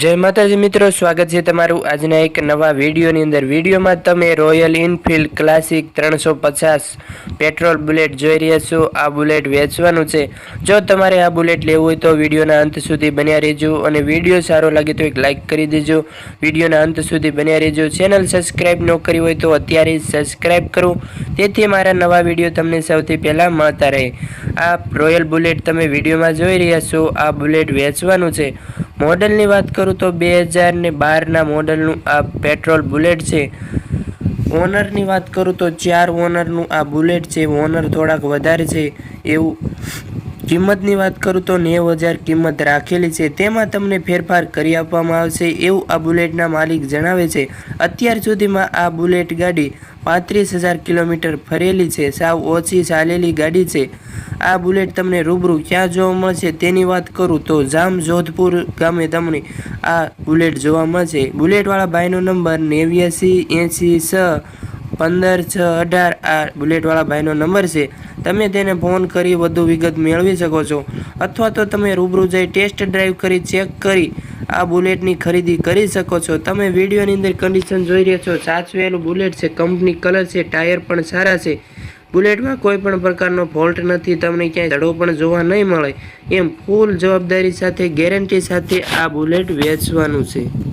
જય માતાજી મિત્રો, સ્વાગત છે તમારું આજના એક નવા વિડીયોની અંદર. વિડીયોમાં તમે રોયલ ઇનફિલ્ડ ક્લાસિક ત્રણસો પચાસ પેટ્રોલ બુલેટ જોઈ રહ્યા છો. આ બુલેટ વેચવાનું છે. જો તમારે આ બુલેટ લેવું હોય તો વિડીયોના અંત સુધી બન્યા રહેજો અને વીડિયો સારો લાગે તો એક લાઇક કરી દેજો. વિડીયોના અંત સુધી બન્યા રહેજો. ચેનલ સબસ્ક્રાઈબ ન કરી હોય તો અત્યારે સબસ્ક્રાઈબ કરો. તેથી મારા નવા વીડિયો તમને સૌથી પહેલાં મળતા રહે. આ રોયલ બુલેટ તમે વિડીયોમાં જોઈ રહ્યા છો. આ બુલેટ વેચવાનું છે. મોડલની વાત કરું તો બે હજાર ને બારના મોડલનું આ પેટ્રોલ બુલેટ છે. ઓનરની વાત કરું તો ચાર ઓનરનું આ બુલેટ છે. ઓનર થોડાક વધારે છે. એવું કિંમતની વાત કરું તો નેવ હજાર કિંમત રાખેલી છે. તેમાં તમને ફેરફાર કરી આપવામાં આવશે એવું આ બુલેટના માલિક જણાવે છે. અત્યાર સુધીમાં આ બુલેટ ગાડી પાંત્રીસ હજાર કિલોમીટર ફરેલી છે. સાવ ઓછી ચાલેલી ગાડી છે. આ બુલેટ તમને રૂબરૂ ક્યાં જોવા મળશે તેની વાત કરું તો જામ જોધપુર ગામે તમને આ બુલેટ જોવા મળશે. બુલેટવાળા ભાઈનો નંબર નેવ્યાસી એંસી છ પંદર છ અઢાર આ બુલેટવાળા ભાઈનો નંબર છે. તમે તેને ફોન કરી વધુ વિગત મેળવી શકો છો. અથવા તો તમે રૂબરૂ જઈ ટેસ્ટ ડ્રાઈવ કરી ચેક કરી આ બુલેટની ખરીદી કરી શકો છો. તમે વિડીયોની અંદર કન્ડિશન જોઈ રહ્યા છો. સાચવેલું બુલેટ છે. કંપની કલર છે. ટાયર પણ સારા છે. બુલેટમાં કોઈ પણ પ્રકારનો ફોલ્ટ નથી. તમને ક્યાંય ધડો પણ જોવા નહીં મળે. એમ ફૂલ જવાબદારી સાથે ગેરંટી સાથે આ બુલેટ વેચવાનું છે.